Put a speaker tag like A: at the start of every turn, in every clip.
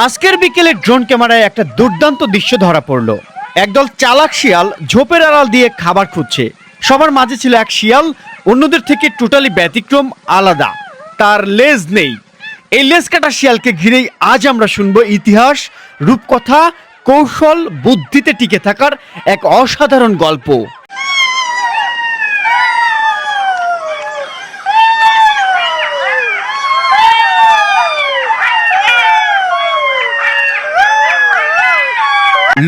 A: আজকের বিকেলে ড্রোন ক্যামেরায় একটা দুর্দান্ত দৃশ্য ধরা পড়ল। একদল চালাক শিয়াল ঝোপের আড়াল দিয়ে খাবার খুঁজছে। সবার মাঝে ছিল এক শিয়াল, অন্যদের থেকে টোটালি ব্যতিক্রম, আলাদা। তার লেজ নেই। এই লেজ কাটা শিয়ালকে ঘিরেই আজ আমরা শুনব ইতিহাস, রূপকথা, কৌশল, বুদ্ধিতে টিকে থাকার এক অসাধারণ গল্প।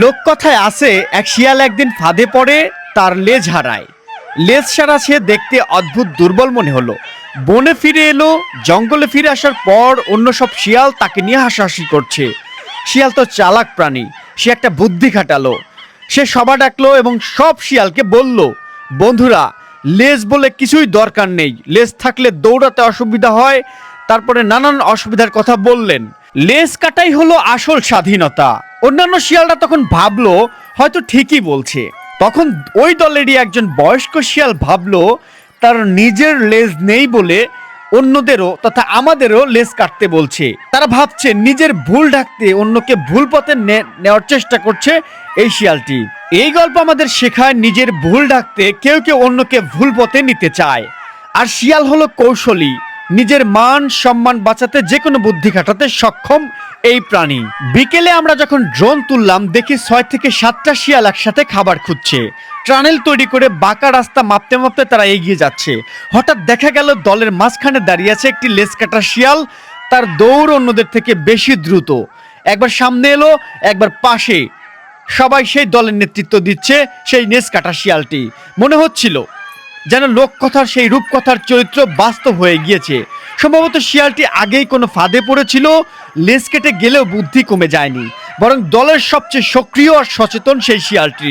A: লোককথায় আছে, এক শিয়াল একদিন ফাঁদে পড়ে, তার লেজ হারায়। লেজ সারা সে দেখতে অদ্ভুত দুর্বল মনে হলো। বনে ফিরে এলো, জঙ্গলে ফিরে আসার পর অন্য সব শিয়াল তাকে নিয়ে হাসাহাসি করছে। শিয়াল তো চালাক প্রাণী, সে একটা বুদ্ধি খাটালো। সে সভা ডাকলো এবং সব শিয়ালকে বলল, বন্ধুরা, লেজ বলে কিছুই দরকার নেই। লেজ থাকলে দৌড়াতে অসুবিধা হয়। তারপরে নানান অসুবিধার কথা বললেন। লেজ কাটাই হলো আসল স্বাধীনতা। অন্যান্য শিয়ালরা তখন ভাবলো, হয়তো ঠিকই বলছে। তখন ওই দলেরই একজন বয়স্ক শিয়াল ভাবলো, তার নিজের লেজ নেই বলে অন্যদেরও তথা আমাদেরও লেজ কাটতে বলছে। তারা ভাবছে, নিজের ভুল ঢাকতে অন্যকে ভুল পথে নেওয়ার চেষ্টা করছে এই শিয়ালটি। এই গল্প আমাদের শেখায় নিজের ভুল ঢাকতে কেউ কেউ অন্যকে ভুল পথে নিতে চায়। আর শিয়াল হলো কৌশলী। নিজের মান, সম্মান বাঁচাতে যে কোনো বুদ্ধি খাটাতে সক্ষম এই প্রাণী। বিকেলে আমরা যখন ড্রোন তুললাম, দেখি ছয় থেকে সাতটা শিয়াল একসাথে খাবার খুঁজছে। ট্রানেল তৈরি করে বাঁকা রাস্তা মাপতে মাপতে তারা এগিয়ে যাচ্ছে। হঠাৎ দেখা গেল, দলের মাঝখানে দাঁড়িয়ে আছে একটি লেস কাটা শিয়াল। তার দৌড় অন্যদের থেকে বেশি দ্রুত। একবার সামনে এলো, একবার পাশে। সবাই সেই দলের নেতৃত্ব দিচ্ছে সেই নেস কাটা শিয়ালটি। মনে হচ্ছিল যেন লোককথার সেই রূপকথার চরিত্র বাস্তব হয়ে গিয়েছে। সম্ভবত শিয়ালটি আগেই কোনো ফাঁদে পড়েছিল, লেজ কেটে গেলেও বুদ্ধি কমে যায়নি। বরং দলের সবচেয়ে সক্রিয় আর সচেতন সেই শিয়ালটি।